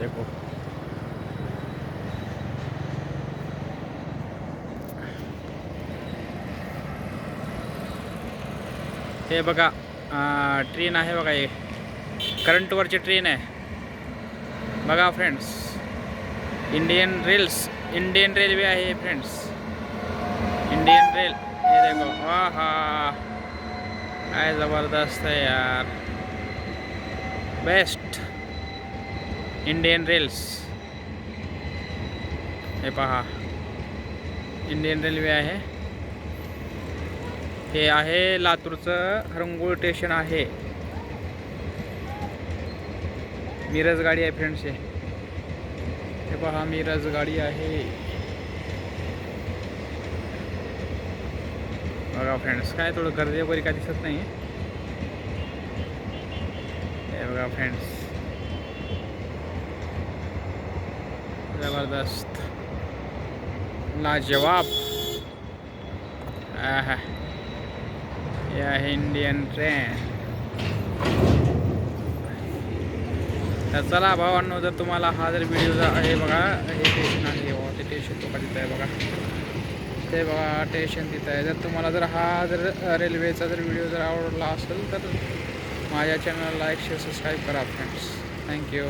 देखो। हे बघा ट्रेन आहे बघा हे. करंटवरची ट्रेन आहे. बघा friends Indian rails Indian railway आहे फ्रेंड्स इंडियन रेल हे देखो. हा हा काय जबरदस्त आहे यार. बेस्ट इंडियन रेल्स हे पहा. इंडियन रेल्वे आहे. हे आहे लातूरचं हरंगोळ स्टेशन आहे. मिरज गाडी आहे फ्रेंड्स हे. पहा मिरज गाडी आहे. बघा फ्रेंड्स काय थोडं गर्दी वगैरे काय दिसत नाही हे बघा फ्रेंड्स जबरदस्त. लाजवाब या इंडियन ट्रेन तर चला भावांनो जर तुम्हाला हा जर व्हिडिओ जर आहे बघा हे स्टेशन आहे बाबा ते स्टेशन तुम्हाला तिथं आहे बघा. ते बघा स्टेशन तिथं आहे. जर तुम्हाला जर हा जर रेल्वेचा जर व्हिडिओ जर आवडला असेल तर माझ्या चॅनलला लाईक शेअर सबस्क्राईब करा फ्रेंड्स थँक्यू